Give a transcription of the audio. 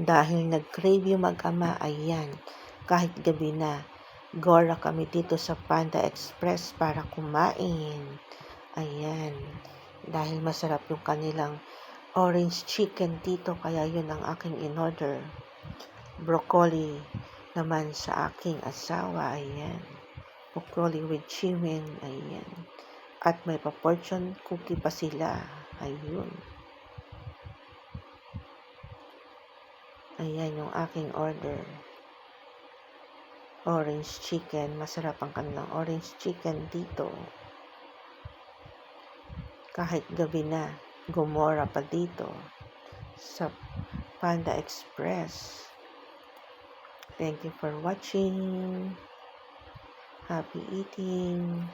Dahil nag-crave yung mag-ama, ayan, kahit gabi na, gora kami dito sa Panda Express para kumain. Ayan, dahil masarap yung kanilang orange chicken dito, kaya yun ang aking in-order. Broccoli naman sa aking asawa, ayan. Broccoli with chicken, ayan. At may pa-fortune cookie pa sila, ayun. Ayan yung aking order. Orange chicken. Masarap ang kanilang orange chicken dito. Kahit gabi na, gumora pa dito sa Panda Express. Thank you for watching. Happy eating.